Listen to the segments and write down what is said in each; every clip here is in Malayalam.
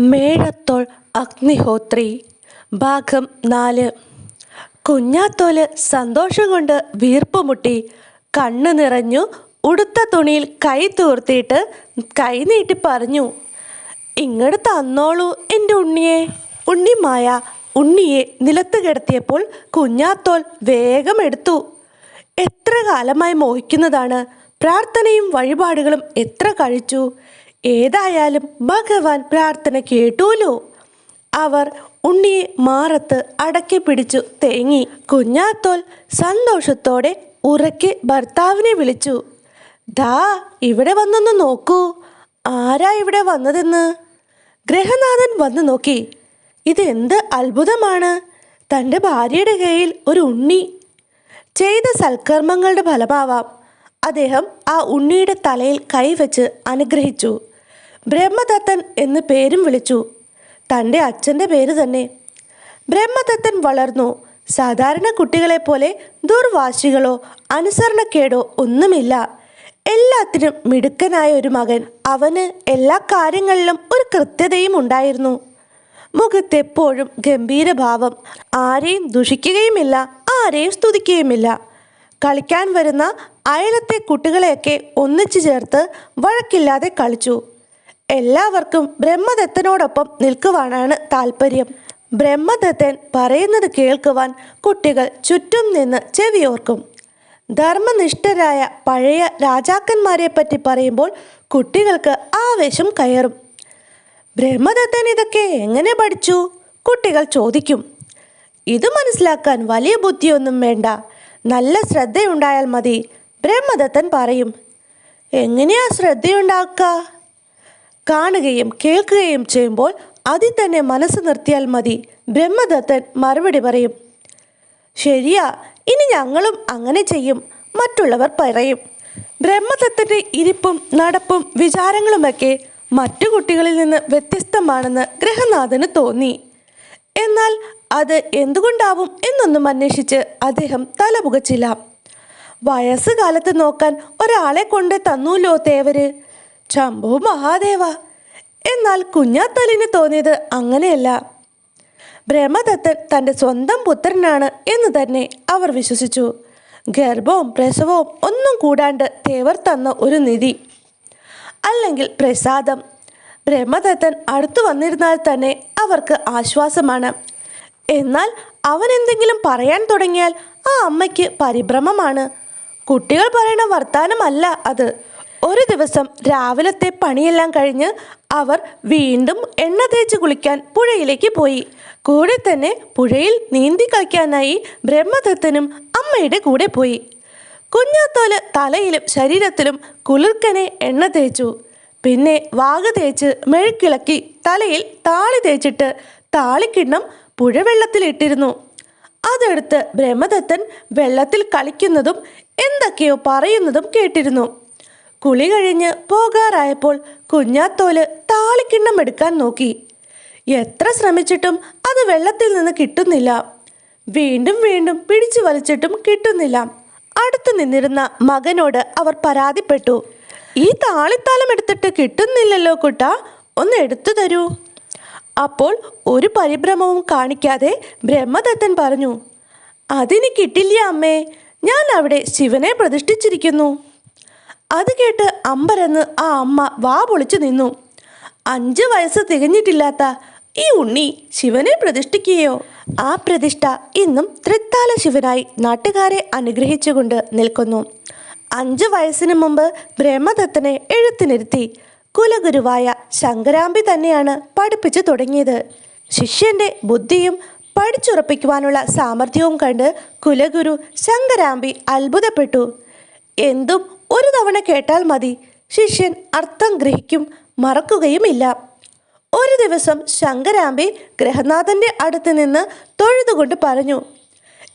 മേഴത്തോൾ അഗ്നിഹോത്രി. ഭാഗം നാല്. കുഞ്ഞാത്തോൽ സന്തോഷം കൊണ്ട് വീർപ്പുമുട്ടി കണ്ണു നിറഞ്ഞു. ഉടുത്ത തുണിയിൽ കൈ തൂർത്തിയിട്ട് കൈനീട്ടി പറഞ്ഞു ഇങ്ങോട്ട് തന്നോളൂ എന്റെ ഉണ്ണിയെ. ഉണ്ണിമായ ഉണ്ണിയെ നിലത്ത് കിടത്തിയപ്പോൾ കുഞ്ഞാത്തോൽ വേഗം എടുത്തു. എത്ര കാലമായി മോഹിക്കുന്നതാണ്? പ്രാർത്ഥനയും വഴിപാടുകളും എത്ര കഴിച്ചു? ഏതായാലും ഭഗവാൻ പ്രാർത്ഥന കേട്ടൂലോ? അവർ ഉണ്ണിയെ മാറത്ത് അടക്കി പിടിച്ചു തേങ്ങി. കുഞ്ഞാത്തോൽ സന്തോഷത്തോടെ ഉറക്കെ ഭർത്താവിനെ വിളിച്ചു. ദാ ഇവിടെ വന്നൊന്ന് നോക്കൂ. ആരാ ഇവിടെ വന്നതെന്ന്? ഗ്രഹനാഥൻ വന്നു നോക്കി. ഇതെന്ത് അത്ഭുതമാണ്. തന്റെ ഭാര്യയുടെ കയ്യിൽ ഒരു ഉണ്ണി. ചെയ്ത സൽക്കർമ്മങ്ങളുടെ ഫലമാവാം. അദ്ദേഹം ആ ഉണ്ണിയുടെ തലയിൽ കൈവച്ച് അനുഗ്രഹിച്ചു. ബ്രഹ്മദത്തൻ എന്ന് പേരും വിളിച്ചു. തന്റെ അച്ഛന്റെ പേര് തന്നെ. ബ്രഹ്മദത്തൻ വളർന്നു. സാധാരണ കുട്ടികളെ പോലെ ദുർവാശികളോ അനുസരണക്കേടോ ഒന്നുമില്ല. എല്ലാത്തിനും മിടുക്കനായ ഒരു മകൻ. അവന് എല്ലാ കാര്യങ്ങളിലും ഒരു കൃത്യതയും ഉണ്ടായിരുന്നു. മുഖത്തെപ്പോഴും ഗംഭീരഭാവം. ആരെയും ദുഷിക്കുകയുമില്ല ആരെയും സ്തുതിക്കുകയുമില്ല. കളിക്കാൻ വരുന്ന അയലത്തെ കുട്ടികളെയൊക്കെ ഒന്നിച്ചു ചേർത്ത് വഴക്കില്ലാതെ കളിച്ചു. എല്ലാവർക്കും ബ്രഹ്മദത്തനോടൊപ്പം നിൽക്കുവാനാണ് താല്പര്യം ബ്രഹ്മദത്തൻ പറയുന്നത് കേൾക്കുവാൻ കുട്ടികൾ ചുറ്റും നിന്ന് ചെവിയോർക്കും. ധർമ്മനിഷ്ഠരായ പഴയ രാജാക്കന്മാരെ പറ്റി പറയുമ്പോൾ കുട്ടികൾക്ക് ആവേശം കയറും. ബ്രഹ്മദത്തൻ ഇതൊക്കെ എങ്ങനെ പഠിച്ചു? കുട്ടികൾ ചോദിക്കും. ഇത് മനസ്സിലാക്കാൻ വലിയ ബുദ്ധിയൊന്നും വേണ്ട. നല്ല ശ്രദ്ധയുണ്ടായാൽ മതി ബ്രഹ്മദത്തൻ പറയും. എങ്ങനെയാ ശ്രദ്ധയുണ്ടാക്കുക? കാണുകയും കേൾക്കുകയും ചെയ്യുമ്പോൾ അതിൽ തന്നെ മനസ്സ് നിർത്തിയാൽ മതി. ബ്രഹ്മദത്തൻ മറുപടി പറയും ശരിയാ ഇനി ഞങ്ങളും അങ്ങനെ ചെയ്യും. മറ്റുള്ളവർ പറയും ബ്രഹ്മദത്തന്റെ ഇരിപ്പും നടപ്പും വിചാരങ്ങളുമൊക്കെ മറ്റു കുട്ടികളിൽ നിന്ന് വ്യത്യസ്തമാണെന്ന് ഗ്രഹനാഥന് തോന്നി. എന്നാൽ അത് എന്തുകൊണ്ടാവും എന്നൊന്നും അന്വേഷിച്ച് അദ്ദേഹം തലപുകച്ചില്ല. വയസ്സുകാലത്ത് നോക്കാൻ ഒരാളെ കൊണ്ട് തന്നൂല്ലോ തേവര്? ശംഭു മഹാദേവ. എന്നാൽ കുഞ്ഞാത്തലിന് തോന്നിയത് അങ്ങനെയല്ല. ബ്രഹ്മദത്തൻ തന്റെ സ്വന്തം പുത്രനാണ് എന്ന് തന്നെ അവർ വിശ്വസിച്ചു. ഗർഭവും പ്രസവവും ഒന്നും കൂടാണ്ട് തേവർ തന്ന ഒരു നിധി. അല്ലെങ്കിൽ പ്രസാദം. ബ്രഹ്മദത്തൻ അടുത്തു വന്നിരുന്നാൽ തന്നെ അവർക്ക് ആശ്വാസമാണ്. എന്നാൽ അവൻ എന്തെങ്കിലും പറയാൻ തുടങ്ങിയാൽ ആ അമ്മയ്ക്ക് പരിഭ്രമമാണ്. കുട്ടികൾ പറയുന്ന വർത്താനമല്ല അത്. ഒരു ദിവസം രാവിലത്തെ പണിയെല്ലാം കഴിഞ്ഞ് അവർ വീണ്ടും എണ്ണ തേച്ച് കുളിക്കാൻ പുഴയിലേക്ക് പോയി. കൂടെ തന്നെ പുഴയിൽ നീന്തി കളിക്കാനായി ബ്രഹ്മദത്തനും അമ്മയുടെ കൂടെ പോയി. കുഞ്ഞാത്തോൽ തലയിലും ശരീരത്തിലും കുളിർക്കനെ എണ്ണ തേച്ചു. പിന്നെ വാഗ് തേച്ച് മെഴുക്കിളക്കി തലയിൽ താളി തേച്ചിട്ട് താളിക്കിണ്ണം പുഴവെള്ളത്തിലിട്ടിരുന്നു. അതെടുത്ത് ബ്രഹ്മദത്തൻ വെള്ളത്തിൽ കളിക്കുന്നതും എന്തൊക്കെയോ പറയുന്നതും കേട്ടിരുന്നു. കുളി കഴിഞ്ഞ് പോകാറായപ്പോൾ കുഞ്ഞാത്തോൽ താളിക്കിണ്ണം എടുക്കാൻ നോക്കി. എത്ര ശ്രമിച്ചിട്ടും അത് വെള്ളത്തിൽ നിന്ന് കിട്ടുന്നില്ല. വീണ്ടും വീണ്ടും പിടിച്ചു വലിച്ചിട്ടും കിട്ടുന്നില്ല. അടുത്തു നിന്നിരുന്ന മകനോട് അവർ പരാതിപ്പെട്ടു. ഈ താളിത്താലം എടുത്തിട്ട് കിട്ടുന്നില്ലല്ലോ കുട്ട ഒന്ന് എടുത്തു തരൂ. അപ്പോൾ ഒരു പരിഭ്രമവും കാണിക്കാതെ ബ്രഹ്മദത്തൻ പറഞ്ഞു അതിന് കിട്ടില്ല അമ്മേ ഞാൻ അവിടെ ശിവനെ പ്രതിഷ്ഠിച്ചിരിക്കുന്നു. അത് കേട്ട് അമ്പരന്ന് ആ അമ്മ വാ പൊളിച്ചു നിന്നു. അഞ്ച് വയസ്സ് തികഞ്ഞിട്ടില്ലാത്ത ഈ ഉണ്ണി ശിവനെ പ്രതിഷ്ഠിക്കുകയോ? ആ പ്രതിഷ്ഠ ഇന്നും തൃത്താല ശിവനായി നാട്ടുകാരെ അനുഗ്രഹിച്ചുകൊണ്ട് നിൽക്കുന്നു. അഞ്ച് വയസ്സിന് മുമ്പ് ബ്രഹ്മദത്തനെ എഴുത്തിനിരുത്തി കുലഗുരുവായ ശങ്കരാമ്പി തന്നെയാണ് പഠിപ്പിച്ചു തുടങ്ങിയത്. ശിഷ്യന്റെ ബുദ്ധിയും പഠിച്ചുറപ്പിക്കുവാനുള്ള സാമർഥ്യവും കണ്ട് കുലഗുരു ശങ്കരാമ്പി അത്ഭുതപ്പെട്ടു. എന്തും ഒരു തവണ കേട്ടാൽ മതി. ശിഷ്യൻ അർത്ഥം ഗ്രഹിക്കും മറക്കുകയുമില്ല. ഒരു ദിവസം ശങ്കരാമ്പി ഗ്രഹനാഥന്റെ അടുത്ത് നിന്ന് തൊഴുതുകൊണ്ട് പറഞ്ഞു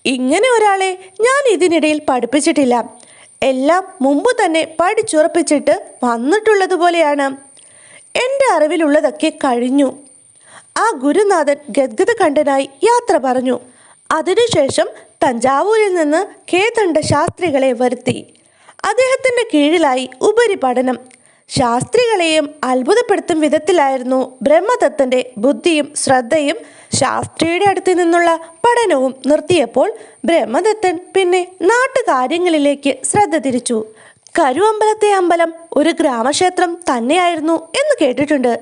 ഇങ്ങനെ ഒരാളെ ഞാൻ ഇതിനിടയിൽ പഠിപ്പിച്ചിട്ടില്ല. എല്ലാം മുമ്പ് തന്നെ പഠിച്ചുറപ്പിച്ചിട്ട് വന്നിട്ടുള്ളതുപോലെയാണ്. എന്റെ അറിവിലുള്ളതൊക്കെ കഴിഞ്ഞു. ആ ഗുരുനാഥൻ ഗദ്ഗത കണ്ഠനായി യാത്ര പറഞ്ഞു. അതിനുശേഷം തഞ്ചാവൂരിൽ നിന്ന് കേതണ്ട ശാസ്ത്രികളെ വരുത്തി. അദ്ദേഹത്തിന്റെ കീഴിലായി ഉപരിപഠനം ശാസ്ത്രികളെയും അത്ഭുതപ്പെടുത്തും വിധത്തിലായിരുന്നു ബ്രഹ്മദത്തന്റെ ബുദ്ധിയും ശ്രദ്ധയും. ശാസ്ത്രിയുടെ അടുത്തു നിന്നുള്ള പഠനവും നിർത്തിയപ്പോൾ ബ്രഹ്മദത്തൻ പിന്നെ നാട്ടുകാര്യങ്ങളിലേക്ക് ശ്രദ്ധ തിരിച്ചു. കരുവമ്പലത്തെ അമ്പലം ഒരു ഗ്രാമക്ഷേത്രം തന്നെയായിരുന്നു എന്ന് കേട്ടിട്ടുണ്ട്.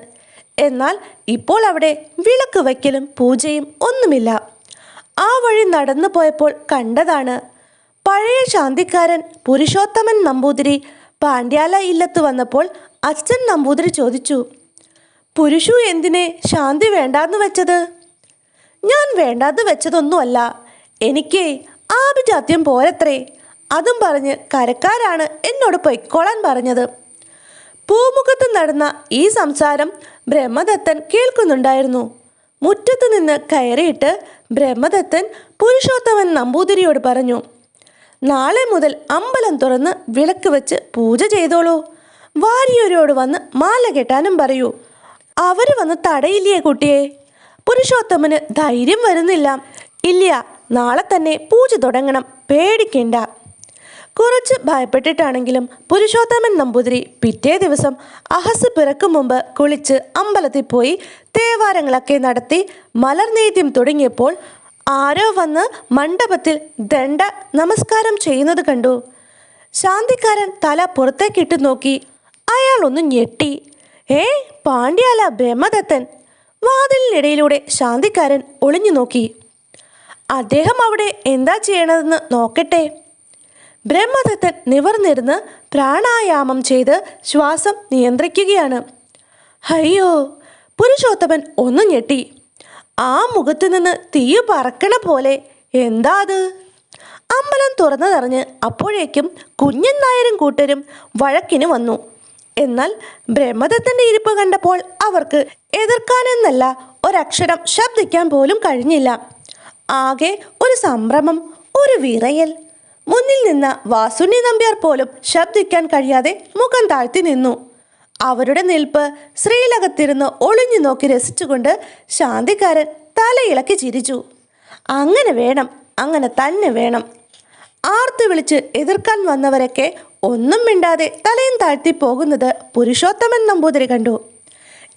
എന്നാൽ ഇപ്പോൾ അവിടെ വിളക്ക് വയ്ക്കലും പൂജയും ഒന്നുമില്ല. ആ വഴി നടന്നു പോയപ്പോൾ കണ്ടതാണ് പഴയ ശാന്തിക്കാരൻ പുരുഷോത്തമൻ നമ്പൂതിരി പാണ്ഡ്യാല ഇല്ലത്ത് വന്നപ്പോൾ അച്ഛൻ നമ്പൂതിരി ചോദിച്ചു പുരുഷു എന്തിനെ ശാന്തി വേണ്ടാന്ന് വെച്ചത്? ഞാൻ വേണ്ടാന്ന് വെച്ചതൊന്നുമല്ല. എനിക്ക് ആഭിജാത്യം പോരത്രേ. അതും പറഞ്ഞ് കരക്കാരാണ് എന്നോട് പൊയ്ക്കോളാൻ പറഞ്ഞത്. പൂമുഖത്ത് നടന്ന ഈ സംസാരം ബ്രഹ്മദത്തൻ കേൾക്കുന്നുണ്ടായിരുന്നു. മുറ്റത്ത് നിന്ന് കയറിയിട്ട് ബ്രഹ്മദത്തൻ പുരുഷോത്തമൻ നമ്പൂതിരിയോട് പറഞ്ഞു നാളെ മുതൽ അമ്പലം തുറന്ന് വിളക്ക് വെച്ച് പൂജ ചെയ്തോളൂ. വാരിയൊരോട് വന്ന് മാല കെട്ടാനും പറയൂ. അവർ വന്ന് തടയില്ലേ കുട്ടിയെ? പുരുഷോത്തമന് ധൈര്യം വരുന്നില്ല. ഇല്ല നാളെ തന്നെ പൂജ തുടങ്ങണം. പേടിക്കേണ്ട. കുറച്ച് ഭയപ്പെട്ടിട്ടാണെങ്കിലും പുരുഷോത്തമൻ നമ്പൂതിരി പിറ്റേ ദിവസം അഹസ് പിറക്കും മുമ്പ് കുളിച്ച് അമ്പലത്തിൽ പോയി തേവാരങ്ങളൊക്കെ നടത്തി മലർനേദ്യം തുടങ്ങിയപ്പോൾ ആരോ വന്ന് മണ്ഡപത്തിൽ ദണ്ഡ നമസ്കാരം ചെയ്യുന്നത് കണ്ടു. ശാന്തിക്കാരൻ തല പുറത്തേക്കിട്ട് നോക്കി. അയാൾ ഒന്ന് ഞെട്ടി. ഏ പാണ്ഡ്യാല ബ്രഹ്മദത്തൻ. വാതിലിനിടയിലൂടെ ശാന്തിക്കാരൻ ഒളിഞ്ഞു നോക്കി. അദ്ദേഹം അവിടെ എന്താ ചെയ്യണതെന്ന് നോക്കട്ടെ. ബ്രഹ്മദത്തൻ നിവർന്നിരുന്ന് പ്രാണായാമം ചെയ്ത് ശ്വാസം നിയന്ത്രിക്കുകയാണ്. അയ്യോ പുരുഷോത്തമൻ ഒന്ന് ഞെട്ടി. ആ മുഖത്ത് നിന്ന് തീ പറക്കണ പോലെ എന്താ അത്? അമ്പലം തുറന്നതറിഞ്ഞ് അപ്പോഴേക്കും കുഞ്ഞൻ നായരും കൂട്ടരും വഴക്കിന് വന്നു. എന്നാൽ ബ്രഹ്മദത്തന്റെ ഇരിപ്പ് കണ്ടപ്പോൾ അവർക്ക് എതിർക്കാനെന്നല്ല ഒരക്ഷരം ശബ്ദിക്കാൻ പോലും കഴിഞ്ഞില്ല. ആകെ ഒരു സംഭ്രമം ഒരു വിറയൽ. മുന്നിൽ നിന്ന വാസുണ്ണി നമ്പ്യാർ പോലും ശബ്ദിക്കാൻ കഴിയാതെ മുഖം താഴ്ത്തി നിന്നു. അവരുടെ നിൽപ്പ് ശ്രീലകത്തിരുന്ന് ഒളിഞ്ഞു നോക്കി രസിച്ചുകൊണ്ട് ശാന്തിക്കാരൻ തലയിളക്കി ചിരിച്ചു. അങ്ങനെ വേണം അങ്ങനെ തന്നെ വേണം. ആർത്തു വിളിച്ച് എതിർക്കാൻ വന്നവരൊക്കെ ഒന്നും മിണ്ടാതെ തലയും താഴ്ത്തി പോകുന്നത് പുരുഷോത്തമൻ നമ്പൂതിരി കണ്ടു.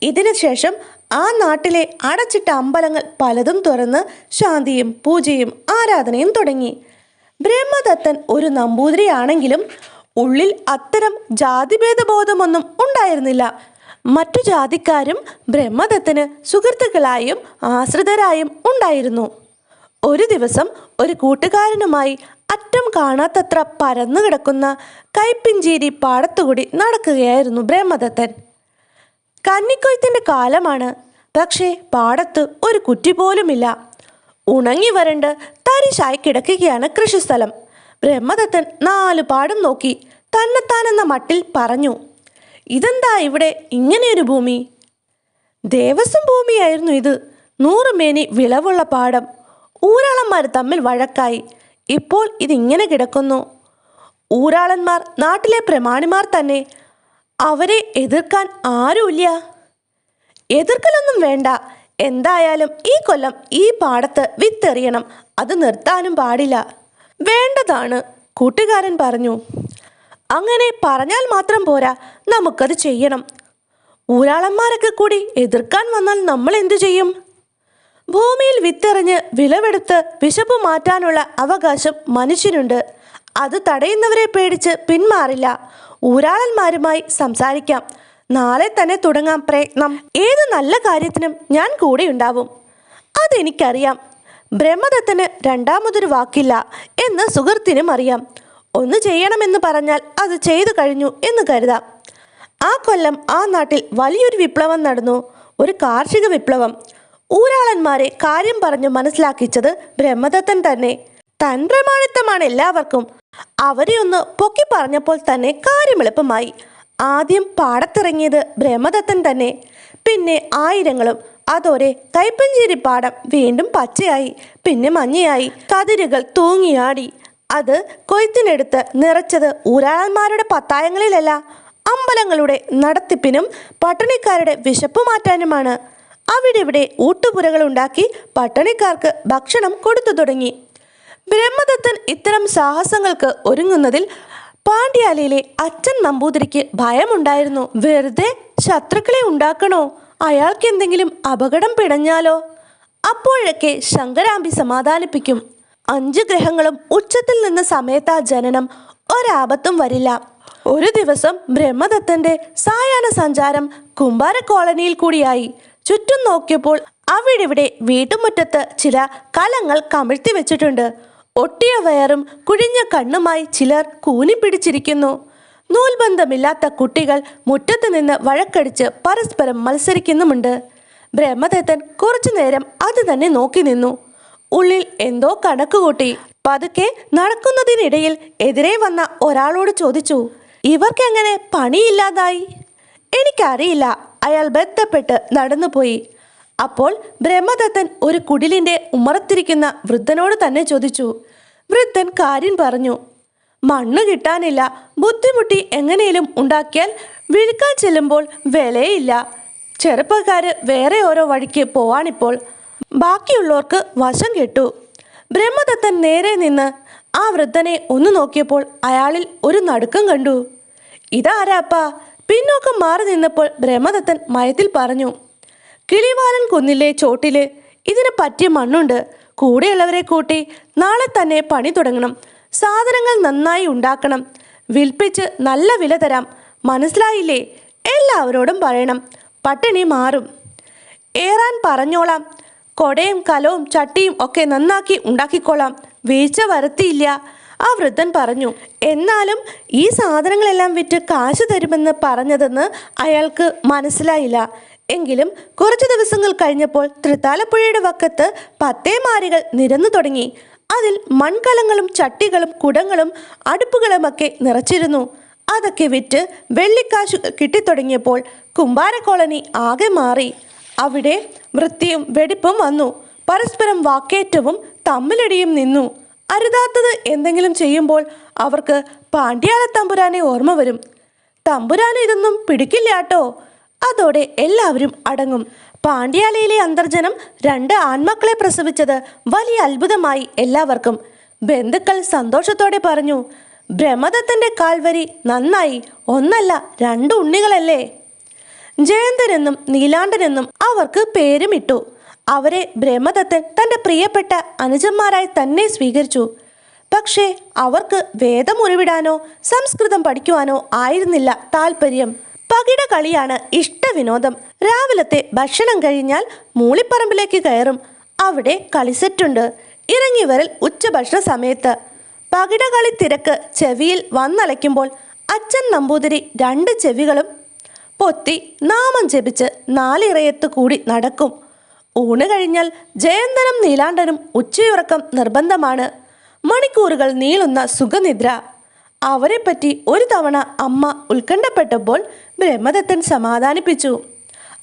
ഇതിനുശേഷം ആ നാട്ടിലെ അടച്ചിട്ട അമ്പലങ്ങൾ പലതും തുറന്ന് ശാന്തിയും പൂജയും ആരാധനയും തുടങ്ങി. ബ്രഹ്മദത്തൻ ഒരു നമ്പൂതിരിയാണെങ്കിലും ഉള്ളിൽ അത്തരം ജാതിഭേദബോധമൊന്നും ഉണ്ടായിരുന്നില്ല. മറ്റു ജാതിക്കാരും ബ്രഹ്മദത്തന് സുഹൃത്തുക്കളായും ആശ്രിതരായും ഉണ്ടായിരുന്നു. ഒരു ദിവസം ഒരു കൂട്ടുകാരനുമായി അറ്റം കാണാത്തത്ര പരന്നു കിടക്കുന്ന കൈപ്പിഞ്ചേരി പാടത്തുകൂടി നടക്കുകയായിരുന്നു ബ്രഹ്മദത്തൻ. കന്നിക്കൊയ്ത്തിന്റെ കാലമാണ്. പക്ഷേ പാടത്ത് ഒരു കുറ്റി പോലുമില്ല. ഉണങ്ങി വരണ്ട് തരിശായി കിടക്കുകയാണ് കൃഷിസ്ഥലം. ബ്രഹ്മദത്തൻ നാലു പാടും നോക്കി തന്നെത്താനെന്ന മട്ടിൽ പറഞ്ഞു ഇതെന്താ ഇവിടെ ഇങ്ങനെയൊരു ഭൂമി? ദേവസ്വം ഭൂമിയായിരുന്നു ഇത്. നൂറുമേനി വിളവുള്ള പാടം. ഊരാളന്മാർ തമ്മിൽ വഴക്കായി. ഇപ്പോൾ ഇതിങ്ങനെ കിടക്കുന്നു. ഊരാളന്മാർ നാട്ടിലെ പ്രമാണിമാർ തന്നെ. അവരെ എതിർക്കാൻ ആരുമില്ല? എതിർക്കലൊന്നും വേണ്ട. എന്തായാലും ഈ കൊല്ലം ഈ പാടത്ത് വിത്തെറിയണം. അത് നിർത്താനും പാടില്ല. വേണ്ടതാണ്. കൂട്ടുകാരൻ പറഞ്ഞു അങ്ങനെ പറഞ്ഞാൽ മാത്രം പോരാ നമുക്കത് ചെയ്യണം. ഊരാളന്മാരൊക്കെ കൂടി എതിർക്കാൻ വന്നാൽ നമ്മൾ എന്തു ചെയ്യും? ഭൂമിയിൽ വിത്തെറിഞ്ഞ് വിളവെടുത്ത് വിശപ്പ് മാറ്റാനുള്ള അവകാശം മനുഷ്യനുണ്ട്. അത് തടയുന്നവരെ പേടിച്ച് പിന്മാറില്ല. ഊരാളന്മാരുമായി സംസാരിക്കാം. നാളെ തന്നെ തുടങ്ങാം പ്രയത്നം. ഏത് നല്ല കാര്യത്തിനും ഞാൻ കൂടെ ഉണ്ടാവും അതെനിക്കറിയാം. ബ്രഹ്മദത്തന് രണ്ടാമതൊരു വാക്കില്ല എന്ന് സുഹൃത്തിനും അറിയാം. ഒന്ന് ചെയ്യണമെന്ന് പറഞ്ഞാൽ അത് ചെയ്തു കഴിഞ്ഞു എന്ന് കരുതാം. ആ കൊല്ലം ആ നാട്ടിൽ വലിയൊരു വിപ്ലവം നടന്നു. ഒരു കാർഷിക വിപ്ലവം. ഊരാളന്മാരെ കാര്യം പറഞ്ഞു മനസ്സിലാക്കിച്ചത് ബ്രഹ്മദത്തൻ തന്നെ. തൻ പ്രമാണിത്തമാണ് എല്ലാവർക്കും. അവരെ ഒന്ന് പൊക്കി പറഞ്ഞപ്പോൾ തന്നെ കാര്യം എളുപ്പമായി. ആദ്യം പാടത്തിറങ്ങിയത് ബ്രഹ്മദത്തൻ തന്നെ. പിന്നെ ആയിരങ്ങളും അതോടെ കൈപ്പഞ്ചേരി പാടം വീണ്ടും പച്ചയായി പിന്നെ മഞ്ഞയായി. കതിരുകൾ തൂങ്ങിയാടി. അത് കൊയ്ത്തിനെടുത്ത് നിറച്ചത് ഊരാളന്മാരുടെ പത്തായങ്ങളിലല്ല അമ്പലങ്ങളുടെ നടത്തിപ്പിനും പട്ടണിക്കാരുടെ വിശപ്പ് മാറ്റാനുമാണ്. അവിടെ ഇവിടെ ഊട്ടുപുരകൾ ഉണ്ടാക്കി പട്ടണിക്കാർക്ക് ഭക്ഷണം കൊടുത്തു തുടങ്ങി. ബ്രഹ്മദത്തൻ ഇത്തരം സാഹസങ്ങൾക്ക് ഒരുങ്ങുന്നതിൽ പാണ്ഡ്യാലയിലെ അച്ഛൻ നമ്പൂതിരിക്ക് ഭയമുണ്ടായിരുന്നു. വെറുതെ ശത്രുക്കളെ ഉണ്ടാക്കണോ? അയാൾക്ക് എന്തെങ്കിലും അപകടം പിടഞ്ഞാലോ? അപ്പോഴൊക്കെ ശങ്കരാമ്പി സമാധാനിപ്പിക്കും. അഞ്ച് ഗ്രഹങ്ങളും ഉച്ചത്തിൽ നിന്ന് സമയത്താ ജനനം. ഒരാപത്തും വരില്ല. ഒരു ദിവസം ബ്രഹ്മദത്തന്റെ സായാഹ്ന സഞ്ചാരം കുമ്പാര കോളനിയിൽ കൂടിയായി. ചുറ്റും നോക്കിയപ്പോൾ അവിടിവിടെ വീട്ടുമുറ്റത്ത് ചില കലങ്ങൾ കമിഴ്ത്തി വെച്ചിട്ടുണ്ട്. ഒട്ടിയ വയറും കുഴിഞ്ഞ കണ്ണുമായി ചിലർ കൂനിപ്പിടിച്ചിരിക്കുന്നു. നൂൽബന്ധമില്ലാത്ത കുട്ടികൾ മുറ്റത്ത് നിന്ന് വഴക്കടിച്ച് പരസ്പരം മത്സരിക്കുന്നുമുണ്ട്. ബ്രഹ്മദത്തൻ കുറച്ചു നേരം അത് തന്നെ നോക്കി നിന്നു. ഉള്ളിൽ എന്തോ കണക്കുകൂട്ടി പതുക്കെ നടക്കുന്നതിനിടയിൽ എതിരെ വന്ന ഒരാളോട് ചോദിച്ചു ഇവർക്കെങ്ങനെ പണിയില്ലാതായി? എനിക്കറിയില്ല. അയാൾ ബന്ധപ്പെട്ട് നടന്നുപോയി. അപ്പോൾ ബ്രഹ്മദത്തൻ ഒരു കുടിലിന്റെ ഉമ്മറത്തിരിക്കുന്ന വൃദ്ധനോട് തന്നെ ചോദിച്ചു. വൃദ്ധൻ കാര്യം പറഞ്ഞു മണ്ണ് കിട്ടാനില്ല. ബുദ്ധിമുട്ടി എങ്ങനെയും ഉണ്ടാക്കിയാൽ വിഴുക്കാൻ ചെല്ലുമ്പോൾ വിലയില്ല. ചെറുപ്പക്കാർ വേറെ ഓരോ വഴിക്ക് പോവാണിപ്പോൾ. ബാക്കിയുള്ളവർക്ക് വശം കെട്ടു. ബ്രഹ്മദത്തൻ നേരെ നിന്ന് ആ വൃദ്ധനെ ഒന്ന് നോക്കിയപ്പോൾ അയാളിൽ ഒരു നടുക്കം കണ്ടു. ഇതാരാപ്പാ? പിന്നോക്കം മാറി നിന്നപ്പോൾ ബ്രഹ്മദത്തൻ മയത്തിൽ പറഞ്ഞു. കിളിവാലൻ കുന്നിലെ ചോട്ടിൽ ഇതിന് പറ്റിയ മണ്ണുണ്ട്. കൂടെയുള്ളവരെ കൂട്ടി നാളെ തന്നെ പണി തുടങ്ങണം. സാധനങ്ങൾ നന്നായി ഉണ്ടാക്കണം. വിൽപ്പിച്ച് നല്ല വില തരാം. മനസ്സിലായില്ലേ? എല്ലാവരോടും പറയണം. പട്ടിണി മാറും. ഏറാൻ പറഞ്ഞോളാം. കൊടയും കലവും ചട്ടിയും ഒക്കെ നന്നാക്കി ഉണ്ടാക്കിക്കോളാം. വീഴ്ച വരുത്തിയില്ല. ആ വൃദ്ധൻ പറഞ്ഞു എന്നാലും ഈ സാധനങ്ങളെല്ലാം വിറ്റ് കാശ് തരുമെന്ന് പറഞ്ഞതെന്ന് അയാൾക്ക് മനസ്സിലായില്ല. എങ്കിലും കുറച്ച് ദിവസങ്ങൾ കഴിഞ്ഞപ്പോൾ തൃത്താലപ്പുഴയുടെ വക്കത്ത് പത്തേമാരികൾ നിരന്നു തുടങ്ങി. അതിൽ മൺകലങ്ങളും ചട്ടികളും കുടങ്ങളും അടുപ്പുകളുമൊക്കെ നിറച്ചിരുന്നു. അതൊക്കെ വിറ്റ് വെള്ളിക്കാശ് കിട്ടിത്തുടങ്ങിയപ്പോൾ കുമ്പാര കോളനി ആകെ മാറി. അവിടെ വൃത്തിയും വെടിപ്പും വന്നു. പരസ്പരം വാക്കേറ്റവും തമ്മിലടിയും നിന്നു. അരുതാത്തത് എന്തെങ്കിലും ചെയ്യുമ്പോൾ അവർക്ക് പാണ്ഡ്യാല തമ്പുരാനെ ഓർമ്മ വരും. തമ്പുരാന് ഇതൊന്നും പിടിക്കില്ലാട്ടോ അതോടെ എല്ലാവരും അടങ്ങും. പാണ്ഡ്യാലയിലെ അന്തർജനം രണ്ട് ആൺമക്കളെ പ്രസവിച്ചത് വലിയ അത്ഭുതമായി എല്ലാവർക്കും. ബന്ധുക്കൾ സന്തോഷത്തോടെ പറഞ്ഞു ബ്രഹ്മദത്തന്റെ കാൽവരി നന്നായി ഒന്നല്ല രണ്ട് ഉണ്ണികളല്ലേ? ജയന്തനെന്നും നീലാണ്ടനെന്നും അവർക്ക് പേരുമിട്ടു. അവരെ ബ്രഹ്മദത്തൻ തന്റെ പ്രിയപ്പെട്ട അനുജന്മാരായി തന്നെ സ്വീകരിച്ചു. പക്ഷേ അവർക്ക് വേദം ഉരുവിടാനോ സംസ്കൃതം പഠിക്കുവാനോ ആയിരുന്നില്ല താല്പര്യം പകിട കളിയാണ് ഇഷ്ടവിനോദം. രാവിലത്തെ ഭക്ഷണം കഴിഞ്ഞാൽ മൂളിപ്പറമ്പിലേക്ക് കയറും. അവിടെ കളിസെറ്റുണ്ട്. ഇറങ്ങി വരൽ ഉച്ചഭക്ഷണ സമയത്ത്. പകിട കളി തിരക്ക് ചെവിയിൽ വന്നലയ്ക്കുമ്പോൾ അച്ഛൻ നമ്പൂതിരി രണ്ട് ചെവികളും പൊത്തി നാമം ജപിച്ച് നാലിറയത്ത് കൂടി നടക്കും. ഊണ് കഴിഞ്ഞാൽ ജയന്തനും നീലാണ്ടനും ഉച്ചയുറക്കം നിർബന്ധമാണ്. മണിക്കൂറുകൾ നീളുന്ന സുഖനിദ്ര. അവരെപ്പറ്റി ഒരു തവണ അമ്മ ഉത്കണ്ഠപ്പെട്ടപ്പോൾ ബ്രഹ്മദത്തൻ സമാധാനിപ്പിച്ചു.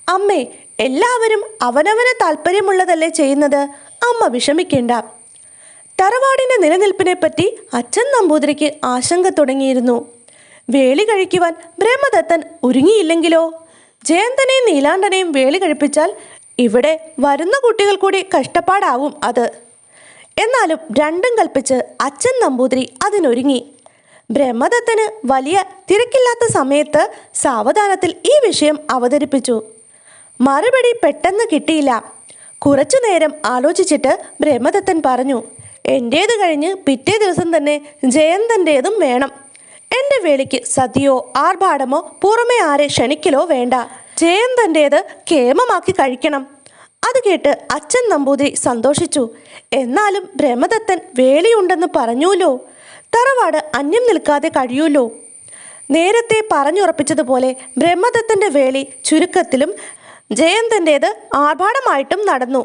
അമ്മേ എല്ലാവരും അവനവന് താല്പര്യമുള്ളതല്ലേ ചെയ്യുന്നത്? അമ്മ വിഷമിക്കേണ്ട. തറവാടിന്റെ നിലനിൽപ്പിനെ പറ്റി അച്ഛൻ നമ്പൂതിരിക്ക് ആശങ്ക തുടങ്ങിയിരുന്നു. വേളി കഴിക്കുവാൻ ബ്രഹ്മദത്തൻ ഒരുങ്ങിയില്ലെങ്കിലോ? ജയന്തനെയും നീലാണ്ടനെയും വേളി കഴിപ്പിച്ചാൽ ഇവിടെ വരുന്ന കുട്ടികൾ കൂടി കഷ്ടപ്പാടാവും അത്. എന്നാലും രണ്ടും കൽപ്പിച്ച് അച്ഛൻ നമ്പൂതിരി അതിനൊരുങ്ങി. ബ്രഹ്മദത്തന് വലിയ തിരക്കില്ലാത്ത സമയത്ത് സാവധാനത്തിൽ ഈ വിഷയം അവതരിപ്പിച്ചു. മറുപടി പെട്ടെന്ന് കിട്ടിയില്ല. കുറച്ചു നേരം ആലോചിച്ചിട്ട് ബ്രഹ്മദത്തൻ പറഞ്ഞു എന്റേത് കഴിഞ്ഞ് പിറ്റേ ദിവസം തന്നെ ജയന്തന്റേതും വേണം. എന്റെ വേളിക്ക് സതിയോ ആർഭാടമോ പുറമെ ആരെ ക്ഷണിക്കലോ വേണ്ട. ജയന്തന്റേത് കേമമാക്കി കഴിക്കണം. അത് കേട്ട് അച്ഛൻ നമ്പൂതിരി സന്തോഷിച്ചു. എന്നാലും ബ്രഹ്മദത്തൻ വേളിയുണ്ടെന്ന് പറഞ്ഞൂലോ തറവാട് അന്യം നിൽക്കാതെ കഴിയൂലോ നേരത്തെ പറഞ്ഞുറപ്പിച്ചതുപോലെ ബ്രഹ്മദത്തന്റെ വേളി ചുരുക്കത്തിലും ജയന്തന്റേത് ആർഭാടമായിട്ടും നടന്നു.